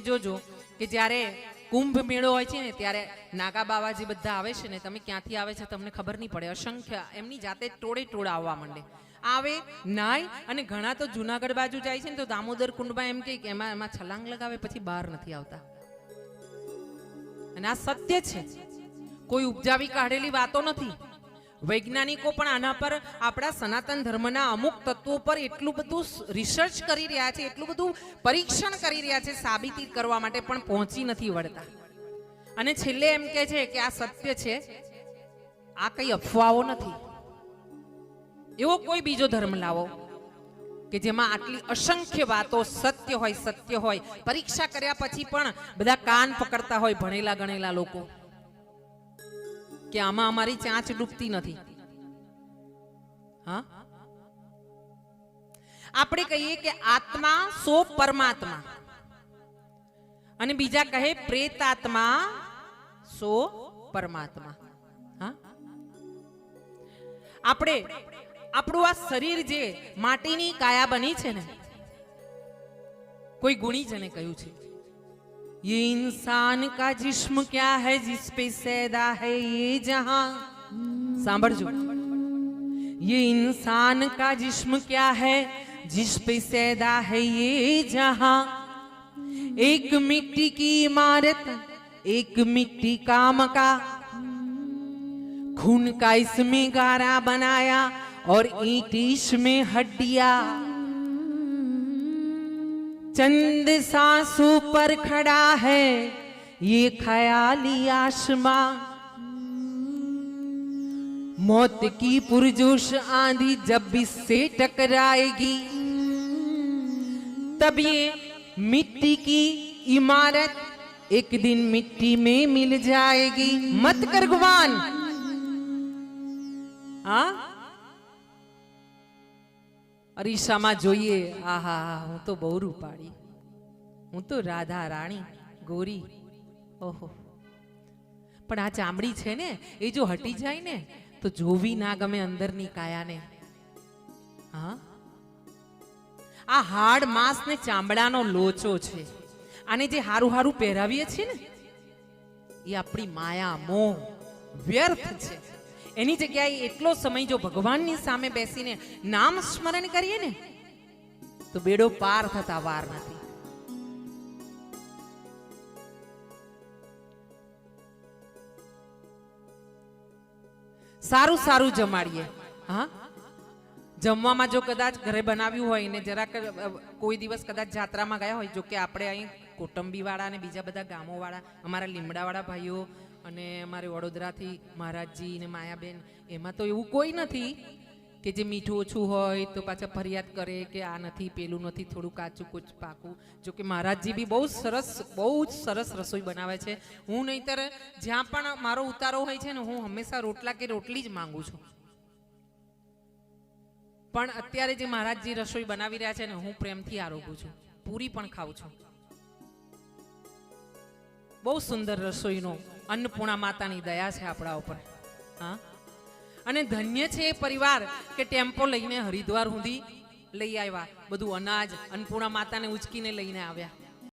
જોજો કે જ્યારે કુંભ મેળો હોય છે ને, ત્યારે નાગા બાવાજી બધા આવે છે ને, તમે ક્યાંથી આવે છે તમને ખબર નહીં પડે. અસંખ્ય એમની જાતે ટોળે ટોળા આવવા માંડે. આવે, નાય અને ઘણા તો જુનાગઢ બાજુ જાય છે ને, તો દામોદર કુંડમાં એમ કે એમાં એમાં છલાંગ લગાવે, પછી બહાર નથી આવતા. અને આ સત્ય છે. કોઈ ઉપજાવી કાઢેલી વાતો નથી. વૈજ્ઞાનિકો પણ આના પર આપણા સનાતન ધર્મના અમુક તત્વો પર એટલું બધું રિસર્ચ કરી રહ્યા છે, એટલું બધું પરીક્ષણ કરી રહ્યા છે, સાબિતી કરવા માટે પણ પહોંચી નથી વળતા. અને છેલ્લે એમ કે છે કે આ સત્ય છે, આ કઈ અફવાઓ નથી. એવો કોઈ બીજો ધર્મ લાવો કે જેમાં આટલી અસંખ્ય વાતો સત્ય હોય સત્ય હોય, પરીક્ષા કર્યા પછી પણ બધા કાન પકડતા હોય ભણેલા ગણેલા લોકો. કે આમાં અમારી ચાંચ ડૂબતી નથી. હા? આપણે કહીએ કે આત્મા સો પરમાત્મા. અને બીજા કહે પ્રેતાત્મા સો પરમાત્મા. આપણે આપણું આ શરીર જે માટીની કાયા બની છે ને, કોઈ ગુણીજને કહ્યું છે. ये इंसान का जिस्म क्या है जिस पे सैदा है ये जहाँ? सांभळજો ये इंसान का जिस्म क्या है जिस पे सैदा है ये जहाँ? एक मिट्टी की इमारत, एक मिट्टी का मका। खून का इसमें गारा बनाया और ईंट इसमें हड्डियाँ। चंद सांसों पर खड़ा है, ये ख्याली आसमां। मौत की पुरजोश आंधी जब इससे टकराएगी, तब ये मिट्टी की इमारत एक दिन मिट्टी में मिल जाएगी। मत कर गुमान। હા અરીસામાં જોઈએ. આહા, હું તો બહુ રૂપાળી. હું તો રાધા રાણી, ગોરી. ઓહો. પણ આ ચામડી છે ને, એ જો હટી જાય ને, તો જોવી ના ગમે અંદરની કાયાને. હા? આ હાડ માંસ ને ચામડાનો લોચો છે. આને જે હારું હારું પહેરાવીએ છીએ ને, એ આપણી માયા, મોહ, વ્યર્થ છે. એની જગ્યાએ એટલો સમય જો ભગવાનની સામે બેસીને નામ સ્મરણ કરીએ ને, તો બેડો પાર થતા વાર નથી. સારું સારું જમાડીએ, હા? જમવામાં જો કદાચ ઘરે બનાવ્યું હોય ને જરાક કોઈ દિવસ કદાચ જાત્રામાં ગયા હોય, જો કે આપણે અહીં કુટુંબીવાળા અને બીજા બધા ગામોવાળા, અમારા લીમડાવાળા ભાઈઓ અને અમારે વડોદરાથી મહારાજજી ને માયાબેન, એમાં તો એવું કોઈ નથી કે જે મીઠું ઓછું હોય તો પાછા ફરિયાદ કરે કે આ નથી, પેલું નથી થોડું કાચું કુચ પાકું. જો કે મહારાજજી બી બહુ સરસ, બહુ જ સરસ રસોઈ બનાવે છે. હું નહીતર જ્યાં પણ મારો ઉતારો હોય છે ને, હું હંમેશા રોટલા કે રોટલી જ માંગુ છું. પણ અત્યારે જે મહારાજજી રસોઈ બનાવી રહ્યા છે ને, હું પ્રેમથી આરોગું છું. પૂરી પણ ખાઉં છું. બહુ સુંદર રસોઈનો અન્નપૂર્ણા માતાની દયા છે આપણા ઉપર. હા? અને ધન્ય છે એ પરિવાર કે ટેમ્પો લઈને હરિદ્વાર સુધી લઈ આવ્યા. બધું અનાજ, અન્નપૂર્ણા માતાને ઉચકીને લઈને આવ્યા.